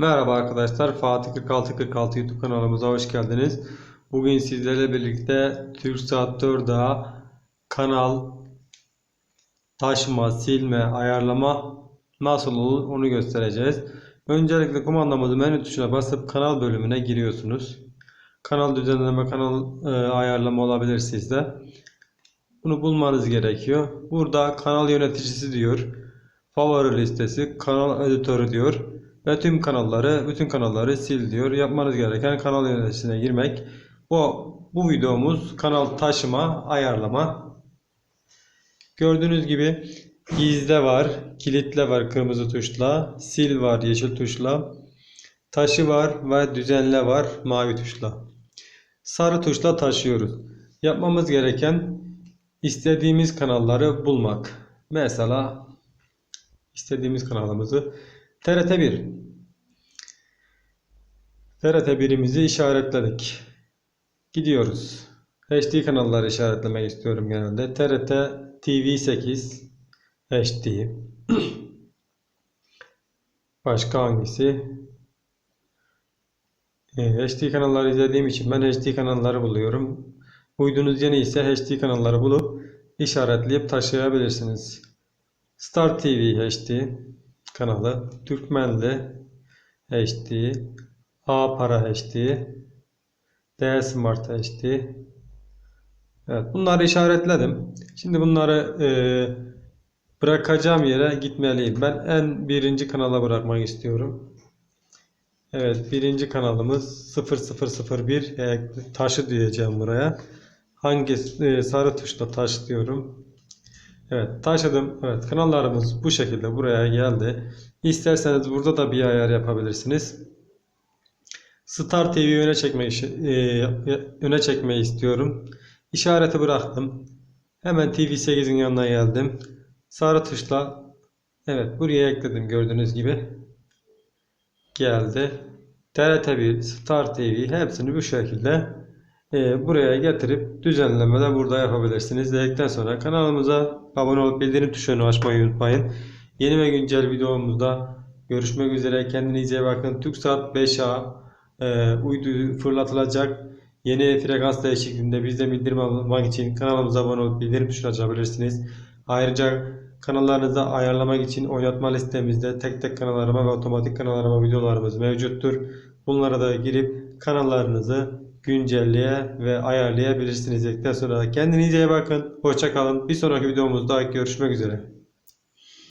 Merhaba arkadaşlar. Fatih 4646 YouTube kanalımıza hoş geldiniz. Bugün sizlerle birlikte TürkSat 4'a kanal taşıma, silme, ayarlama nasıl olur onu göstereceğiz. Öncelikle kumandamızı menü tuşuna basıp kanal bölümüne giriyorsunuz. Kanal düzenleme, kanal e, ayarlama olabilir sizde. Bunu bulmanız gerekiyor. Burada kanal yöneticisi diyor. Favori listesi, kanal editörü diyor. Ve tüm kanalları, bütün kanalları sil diyor. Yapmanız gereken kanal yöneticisine girmek. Bu, bu videomuz kanal taşıma, ayarlama. Gördüğünüz gibi gizle var, kilitle var kırmızı tuşla, sil var yeşil tuşla, taşı var ve düzenle var mavi tuşla. Sarı tuşla taşıyoruz. Yapmamız gereken istediğimiz kanalları bulmak. Mesela istediğimiz kanalımızı TRT 1 TRT 1'imizi işaretledik. Gidiyoruz. HD kanalları işaretlemek istiyorum genelde. TRT TV 8 HD Başka hangisi? Ee, HD kanalları izlediğim için ben HD kanalları buluyorum. Uydunuz yeni ise HD kanalları bulup işaretleyip taşıyabilirsiniz. Star TV HD kanalı, Türkmenli HD, A Para HD, D Smart HD. Evet, bunları işaretledim. Şimdi bunları e, bırakacağım yere gitmeliyim. Ben en birinci kanala bırakmak istiyorum. Evet, birinci kanalımız 0001 e, taşı diyeceğim buraya. Hangi e, sarı tuşla taş diyorum. Evet taşıdım. Evet kanallarımız bu şekilde buraya geldi. İsterseniz burada da bir ayar yapabilirsiniz. Star TV'yi öne çekmek e, öne çekmeyi istiyorum. İşareti bıraktım. Hemen TV8'in yanına geldim. Sarı tuşla evet buraya ekledim gördüğünüz gibi. Geldi. TRT1, Star TV hepsini bu şekilde e, buraya getirip düzenleme de burada yapabilirsiniz. Dedikten sonra kanalımıza abone olup bildirim tuşunu açmayı unutmayın. Yeni ve güncel videomuzda görüşmek üzere. Kendinize iyi bakın. TürkSat 5A e, uydu fırlatılacak. Yeni frekans değişikliğinde bizde bildirim almak için kanalımıza abone olup bildirim tuşuna açabilirsiniz. Ayrıca kanallarınızı ayarlamak için oynatma listemizde tek tek kanallarıma ve otomatik kanallarıma videolarımız mevcuttur. Bunlara da girip kanallarınızı güncelleye ve ayarlayabilirsiniz. Dedikten sonra kendinize iyi bakın. Hoşça kalın. Bir sonraki videomuzda görüşmek üzere.